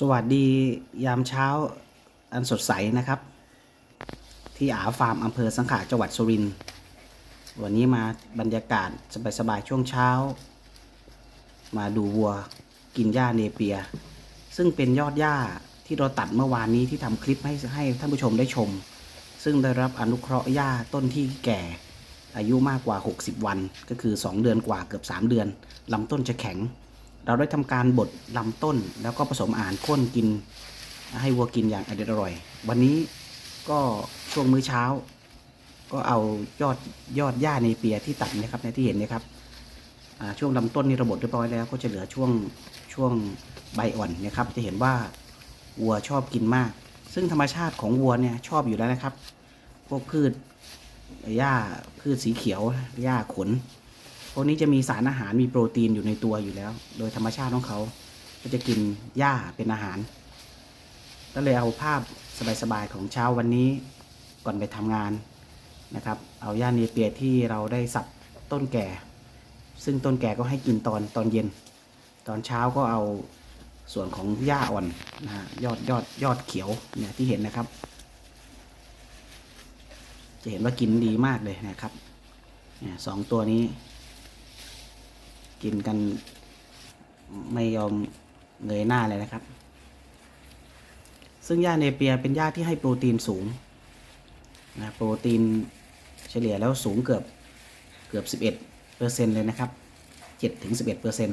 สวัสดียามเช้าอันสดใสนะครับ ที่อาฟาร์มอำเภอสังขะจังหวัดสุรินทร์วันนี้มาบรรยากาศสบายๆช่วงเช้า มาดูวัวกินหญ้าเนเปีย ซึ่งเป็นยอดหญ้าที่เราตัดเมื่อวานนี้ที่ทำคลิปให้ให้ท่านผู้ชมได้ชม ซึ่งได้รับอนุเคราะห์หญ้าต้นที่แก่ อายุมากกว่า 60 วัน ก็คือ 2 เดือนกว่าเกือบ 3 เดือนลำต้นจะแข็ง เราได้ทำการบดลำต้น แล้วก็ผสมอาหารข้นกิน ให้วัวกินอย่างอร่อยอร่อย วันนี้ก็ช่วงมื้อเช้า ก็เอายอดยอดหญ้าในเปียที่ตัดนะครับในที่เห็นนะครับช่วงลำต้นนี่ระบบเรียบร้อยแล้ว ก็จะเหลือช่วงช่วงใบอ่อนนะครับ จะเห็นว่าวัวชอบกินมาก ซึ่งธรรมชาติของวัวเนี่ยชอบอยู่แล้วนะครับ พวกพืชหญ้าพืชสีเขียวหญ้าขน พวกนี้จะมีสารอาหารมีโปรตีนอยู่ในตัวอยู่แล้ว โดยธรรมชาติของเขา ก็จะกินหญ้าเป็นอาหาร ก็เลยเอาภาพสบายๆของเช้าวันนี้ก่อนไปทำงานนะครับ เอาหญ้าเนเปียที่เราได้สับต้นแก่ ซึ่งต้นแก่ก็ให้กินตอนตอนเย็น ตอนเช้าก็เอาส่วนของหญ้าอ่อนนะฮะยอดยอดยอดเขียวเนี่ยที่เห็นนะครับ จะเห็นว่ากินดีมากเลยนะครับสองตัวนี้ กินกัน ไม่ยอมเงยหน้าเลยนะครับ ซึ่งหญ้าเนเปียเป็นหญ้าที่ให้โปรตีนสูงนะโปรตีนเฉลี่ยแล้วสูงเกือบเกือบ 11เปอร์เซ็นเลยนะครับ7ถึง11เปอร์เซ็น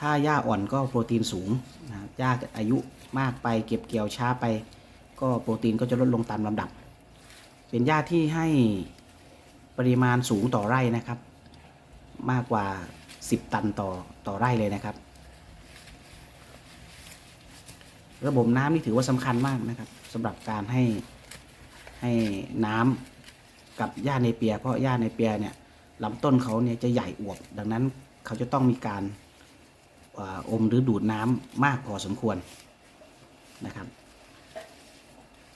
ถ้าหญ้าอ่อนก็โปรตีนสูงนะหญ้าอายุมากไปเก็บเกี่ยวช้าไป ก็โปรตีนก็จะลดลงตามลำดับ เป็นหญ้าที่ให้ปริมาณสูงต่อไร่นะครับ มากกว่า 10 ตันต่อต่อไร่เลยนะครับ ระบบน้ำนี่ถือว่าสำคัญมากนะครับสำหรับการให้ให้น้ำกับหญ้าในเปีย เพราะหญ้าในเปียเนี่ยลำต้นเขาเนี่ยจะใหญ่อวบ ดังนั้นเขาจะต้องมีการอมหรือดูดน้ำมากพอสมควรนะครับ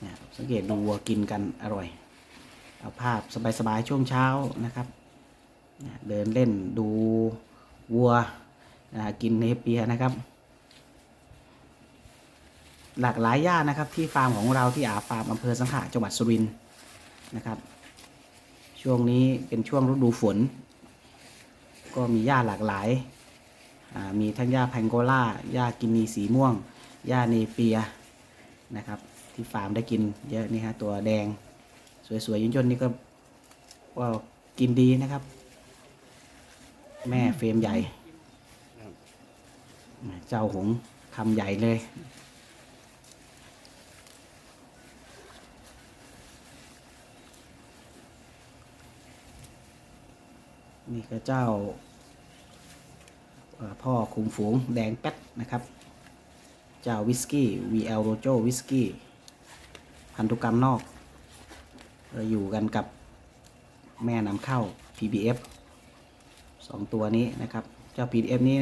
เนี่ยสังเกตดูวัวกินกันอร่อย เอาภาพสบายๆช่วงเช้านะครับ เดินเล่นดูวัวกินเนเปียนะครับ หลากหลายหญ้านะครับที่ฟาร์มของเราที่อาฟาร์มอำเภอสังขะจังหวัดสุรินทร์นะครับ ช่วงนี้เป็นช่วงฤดูฝน ก็มีหญ้าหลากหลายามีทั้งหญ้าแพงโกล่าหญ้ากินนีสีม่วงหญ้าเนเปียนะครับ ที่ฟาร์มได้กินเยอะนี่ฮะตัวแดง สวยๆย่นๆนี่ก็กินดีนะครับ แม่เฟรมใหญ่ เจ้าหงส์คำใหญ่เลย นี่ก็เจ้า พ่อคุมฝูงแดงแป๊ดนะครับ เจ้าวิสกี้ VL Rojo วิสกี้ พันธุกรรมนอกเราอยู่กันกับแม่นำเข้า PBF สองตัวนี้นะครับเจ้า PBF นี้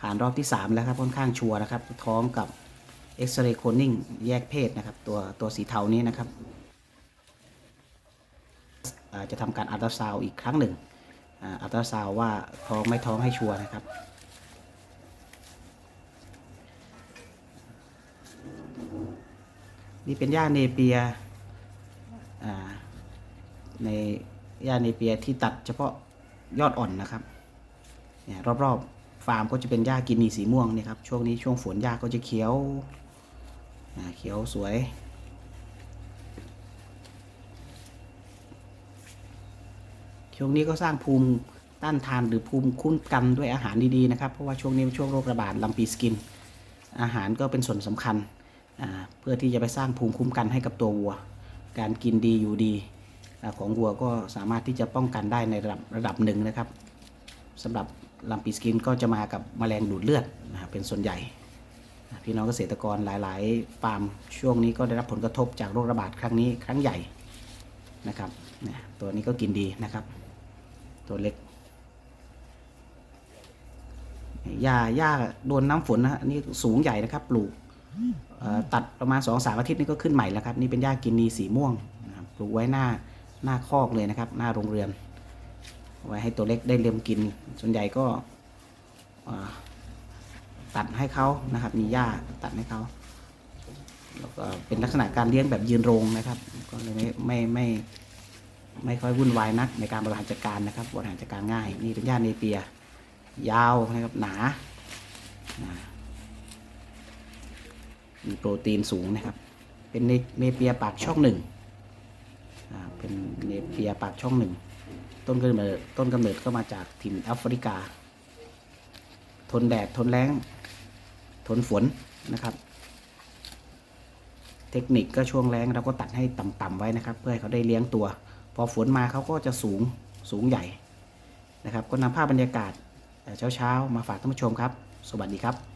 ผ่านรอบที่ 3 แล้วครับค่อนข้างชัวร์นะครับท้องกับ X-ray cloning แยกเพศนะครับตัวตัวสีเทานี้นะครับจะทำการอัลตราซาวอีกครั้งหนึ่งอัลตราซาวว่าท้องไม่ท้องให้ชัวร์นะครับนี่เป็นหญ้าเนเปียในหญ้าเนเปียที่ตัดเฉพาะ ยอดอ่อนนะครับเนี่ยรอบๆฟาร์มก็จะเป็นหญ้ากินนีสีม่วงนี่ครับช่วงนี้ช่วงฝนหญ้าก็จะเขียวเขียวสวย ช่วงนี้ก็สร้างภูมิต้านทานหรือภูมิคุ้มกันด้วยอาหารดีๆนะครับ เพราะว่าช่วงนี้เป็นช่วงโรคระบาดลำปีสกิน อาหารก็เป็นส่วนสำคัญเพื่อที่จะไปสร้างภูมิคุ้มกันให้กับตัววัว การกินดีอยู่ดี ของวัวก็สามารถที่จะป้องกันได้ในระดับระดับหนึ่งนะครับสำหรับลำปีสกินก็จะมากับแมลงดูดเลือดนะครับเป็นส่วนใหญ่ พี่น้องเกษตรกรหลาย ๆ ฟาร์มช่วงนี้ก็ได้รับผลกระทบจากโรคระบาดครั้งนี้ครั้งใหญ่นะครับตัวนี้ก็กินดีนะครับ ตัวเล็กหญ้าหญ้าโดนน้ำฝนนะอันนี่สูงใหญ่นะครับ ปลูกตัดประมาณสองสามอาทิตย์นี่ก็ขึ้นใหม่แล้วครับ นี่เป็นหญ้ากินนีสีม่วงนะครับปลูกไว้หน้า หน้าคอกเลยนะครับ หน้าโรงเรือน ไว้ให้ตัวเล็กได้เลียมกิน ส่วนใหญ่ก็ตัดให้เขานะครับ มีหญ้าตัดให้เขาแล้วก็เป็นลักษณะการเลี้ยงแบบยืนโรงนะครับ ก็เลยไม่ไม่ไม่ไม่ค่อยวุ่นวายนักในการบริหารจัดการนะครับ บริหารจัดการง่าย นี่เป็นหญ้าเนเปีย ยาวนะครับหนานามีโปรตีนสูงนะครับ เป็นเนเปียปากช่องหนึ่ง เป็นเนเปียปากช่องหนึ่ง ต้นกำเนิดต้นกำเนิดก็มาจากถิ่นแอฟริกา ทนแดด ทนแล้งทนฝนนะครับ เทคนิคก็ช่วงแรงเราก็ตัดให้ต่ำๆไว้นะครับ เพื่อให้เขาได้เลี้ยงตัว พอฝนมาเขาก็จะสูงสูงใหญ่นะครับ ก็นำภาพบรรยากาศเช้าๆมาฝากท่านผู้ชมครับ สวัสดีครับ